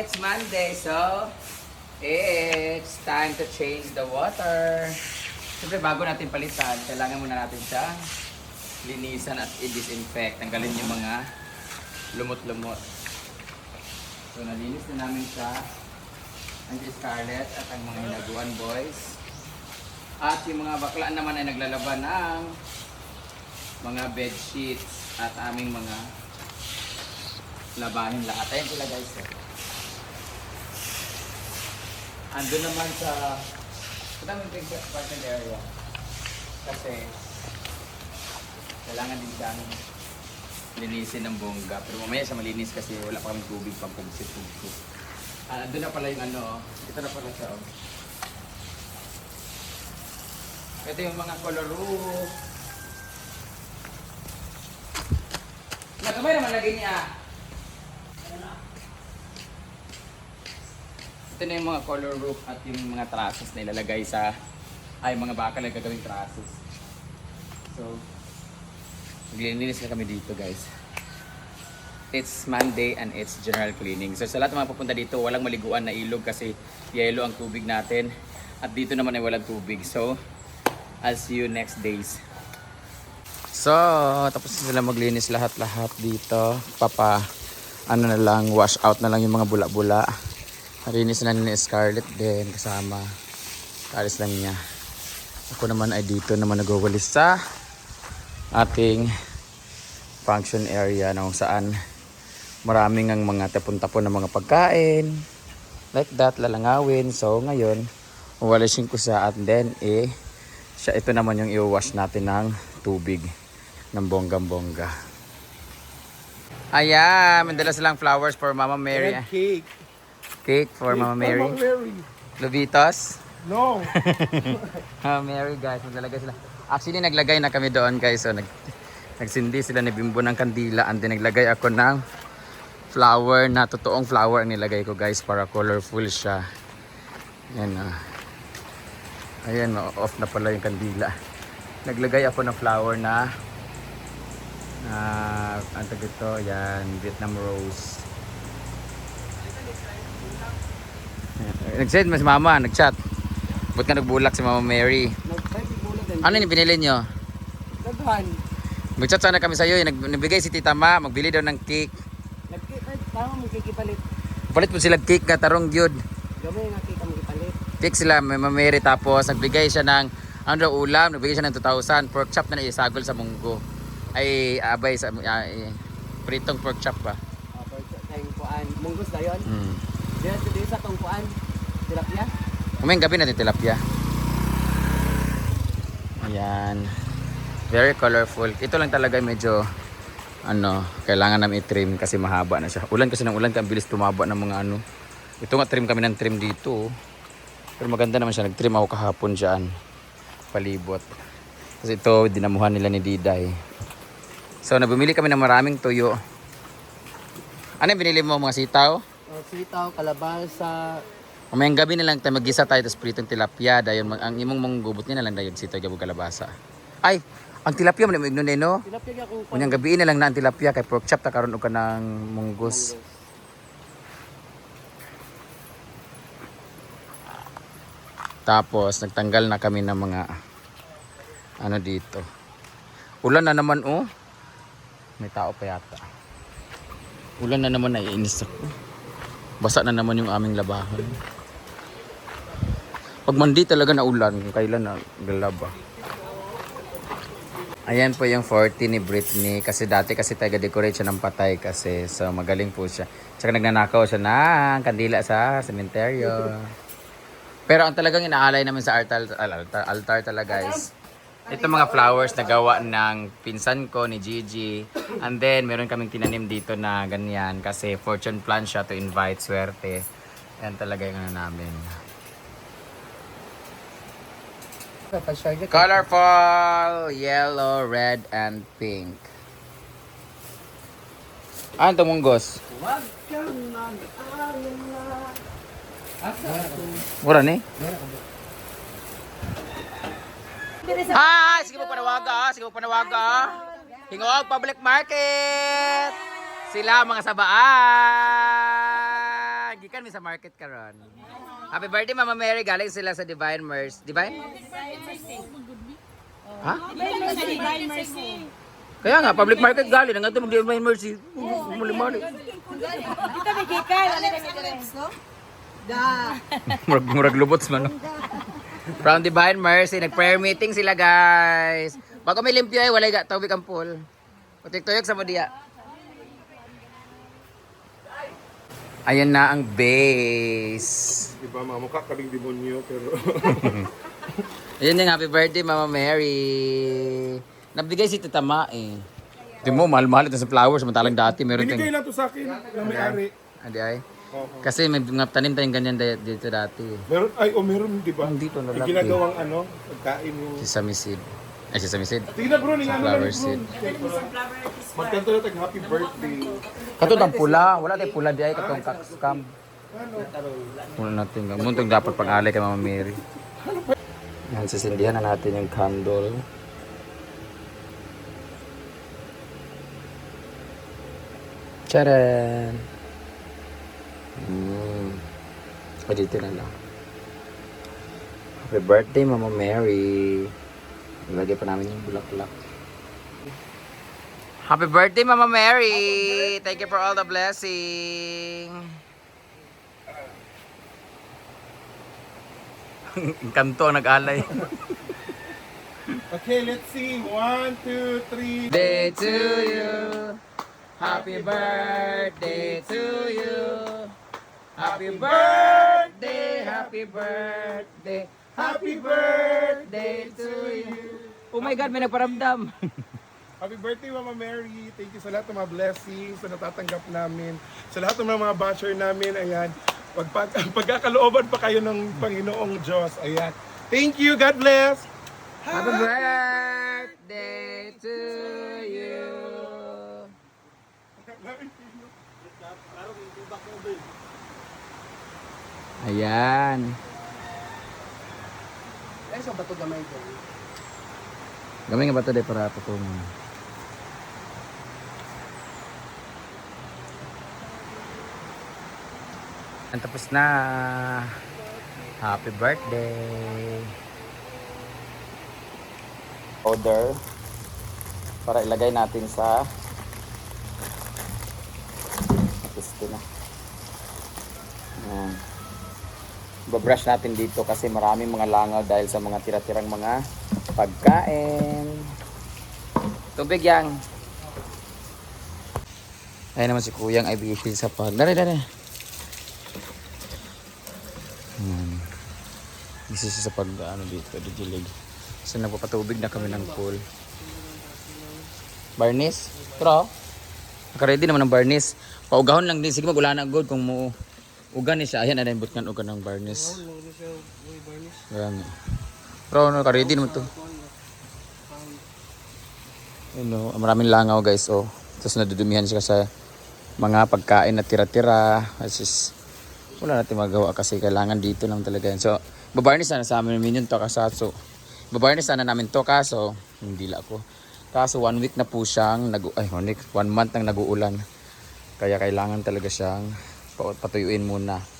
it's Monday, so it's time to change the water. Siyempre, bago natin palitan, kailangan muna natin siya linisan at i-disinfect. Tanggalin yung mga lumot-lumot. So, nalinis na namin siya. Ang Scarlett at ang mga hinaguan boys. At yung mga bakla naman ay naglalaban ng mga bed sheets at aming mga labahin lahat. Ayan sila guys. eh. Andun naman sa ito naman big parking area. Kasi kailangan din siyang linisin ng bongga. Pero mamaya siya malinis kasi wala pa kami tubig pang pugsit-pugsit. Ah, andun na pala yung ano. Ito na pala siya. Oh. Ito yung mga color roof. Nagamay naman lagi niya. Ito na yung mga color roof at yung mga trusses na ilalagay sa ay mga bakal na gagawing trusses. So, maglilinis na kami dito guys. It's Monday and it's general cleaning. So sa lahat mga pupunta dito, walang maliguan na ilog kasi yellow ang tubig natin. At dito naman ay walang tubig. So, I'll see you next days. So, tapos sila maglinis lahat-lahat dito. Papa, ano na lang, wash out na lang yung mga bula-bula. Narinis na ni Scarlett din kasama. Kalis lang niya. Ako naman ay dito naman nagwawalis sa ating function area na kung saan maraming ang mga tapon-tapon ng mga pagkain. Like that, lalangawin. So, ngayon, wawalisin ko sa at then, eh, siya, ito naman yung i-wash natin ng tubig ng bonggang-bongga. Ayan, may dala silang flowers for Mama Mary. And cake. Cake for Mama Mary. Mama Mary. Lovitos. No. Mama Mary guys, maglalagay sila. Actually, naglagay na kami doon guys. So, nag, nagsindi sila ni Bimbo ng kandila and then naglagay ako ng flower na totoong flower ang nilagay ko guys para colorful siya. Ah. Ayan, oh, off na pala yung kandila. Naglagay ako ng flower na na ang tawag ito, yan, Vietnam rose. Nag-send mas mama, nag-chat. Ba't ka nagbulak si Mama Mary? Ano yung binili nyo? Naghan. Mag-chat sana kami sa'yo. Nag nagbigay si Tita Ma, magbili daw ng cake. Nag-type. Tama mo kikipalit. Palit po sila cake ka tarong gyud. Gamay nga kita mo kipalit. Cake sila, may mameri tapos nagbigay siya ng ano daw ulam, nagbigay siya ng 2,000 pork chop na naisagol sa munggo. Ay abay sa eh, pritong pork chop ba? Ah, for tayong kuan. Munggos. Hmm. Diyan sa diyan sa tong kuan. Tilapia. Umayang gabi natin tilapia. Ayan. Very colorful. Ito lang talaga medyo ano, kailangan namin i-trim kasi mahaba na siya. Ulan kasi ng ulan, ang bilis tumaba ng mga ano. Ito nga trim kami ng trim dito. Pero maganda naman siya. Nag-trim ako kahapon dyan. Palibot. Kasi ito, dinamuhan nila ni Diday. So, nabumili kami ng maraming tuyo. Ano yung binili mo? Mga sitaw? Oh, sitaw, kalabasa. Umayang gabi na lang tayo mag-gisa tayo tapos pritong tilapia dayon ang imong mong gubot niya na lang dayon sito gabog kalabasa. Ay, ang tilapia man mo ignon no. Tilapia kuan. Unyang gabi na lang na ang tilapia kay pork chop ta karon og ka ng munggos. Tapos nagtanggal na kami ng mga ano dito. Ulan na naman oh. May tao pa yata. Ulan na naman naiinis ako. Basa na naman yung aming labahan. Pag mandi talaga na ulan, kailan na galaba. Ayan po yung 40 ni Britney kasi dati kasi taga-decorate siya ng patay kasi so magaling po siya. Tsaka nagnanakaw siya ng kandila sa sementeryo. Pero ang talagang inaalay namin sa altar, altar, altar talaga guys. Ito mga flowers na gawa ng pinsan ko ni Gigi. And then meron kaming tinanim dito na ganyan kasi fortune plant siya to invite swerte. Yan talaga yung ano namin. Pa-share ka. Colorful, yellow, red, and pink. Ano ito munggos? Wag kang mag-alala. Asa? Mura ni? Hi! Sige mo panawaga, sige mo panawaga. Hingog Public Market! Sila mga sabaan! Gikan mi sa market karon. Happy birthday Mama Mary, galing sila sa Divine Mercy. Divine? Ha? Divine. Kaya nga, public market galing. Ang ito mag-Divine Mercy. Muli-muli. Dito may na no? murag, murag lubots man. From Divine Mercy, nag-prayer meeting sila guys. Bago may limpyo eh, walay ga, tubig ang pool. Putik-tuyok sa madiya. Ayan na ang base. Diba, mga mukha kaming demonyo, pero... Ayan yung happy birthday, Mama Mary. Nabigay si Tita Ma eh. Di mo, mahal-mahal ito sa flowers. Samantalang dati, meron Binigay tayong... lang to sa akin, na may-ari. Adi ay. Oo. Kasi may mga tanim tayong ganyan di- dito dati. eh. Meron, ay, o meron, di ba? Dito na Yung ginagawang ano, pagkain yung... Sesame seed. Ay, sesame seed. Na bro, ning ano na Sunflower seed. Magkanto na tag happy birthday. Katong ang pula. Wala tayong pula di ay katong scam. Muna natin. Muntong dapat pang-alay kay Mama Mary. Yan, sisindihan na natin yung candle. Charan! Mm. O, dito na lang. Happy birthday, Mama Mary. Ilagay pa namin yung bulaklak. Happy birthday, Mama Mary! Thank you for all the blessing. Kanto nag-alay. Okay, let's sing. One, two, three. Day to you. Happy birthday to you. Happy birthday, happy birthday, happy birthday to you. Oh my God, may nagparamdam. Happy birthday, Mama Mary. Thank you sa lahat ng mga blessings na natatanggap namin. Sa lahat ng mga, basher namin, ayan. Pag, pag, pagkakalooban pa kayo ng Panginoong Diyos, ayan. Thank you. God bless. Happy birthday to you. Ayan. Eh, so bato gamay ko. Gamay nga ba ito para patungan? Ang tapos na. Happy birthday. Order para ilagay natin sa piste na. Ayan. Babrush natin dito kasi maraming mga langaw dahil sa mga tira-tirang mga pagkain. Tubig yang. Ayun naman si Kuyang ay busy sa pag. Dali, dali. Hmm. Siya sa pag ano dito, didilig. So nagpapatubig na kami ng pool. Barnis? Pero, naka-ready naman ng barnis. Paugahon lang din. Sige magula na good kung mo ugan ni siya. Ayan, ayan, butkan ugan ng barnis. Ayan. Pero naka-ready naman to. You know, maraming langaw guys. Oh. Tapos nadudumihan siya sa mga pagkain na tira-tira. It's just, wala natin magawa kasi kailangan dito lang talaga. yan. So, babarnis sana sa amin yun to kasaso. Babarnis sana namin to kaso, hindi la ako. Kaso one week na po siyang, nag ay one week, one month nang nag-uulan. Kaya kailangan talaga siyang patuyuin muna.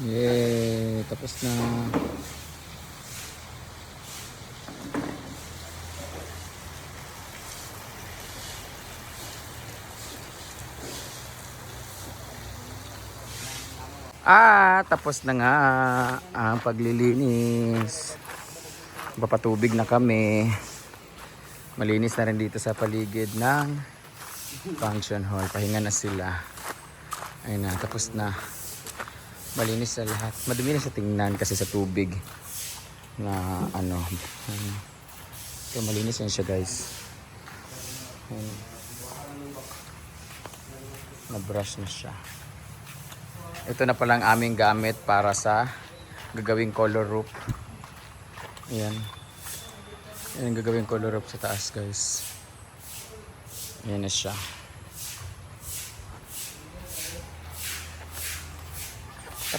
Yeah, tapos na. Ah, tapos na nga ang paglilinis. Papatubig na kami. Malinis na rin dito sa paligid ng function hall. Pahinga na sila. Ayun na, tapos na. Malinis sa lahat. Madumi na sa tingnan kasi sa tubig na ano. Ayun. So malinis na siya guys. Ayun. Na-brush na siya. Ito na pala ang aming gamit para sa gagawing color roof. Ayan. Yan ang gagawing color roof sa taas guys. Ayan na siya.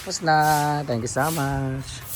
Tapos na. Thank you so much.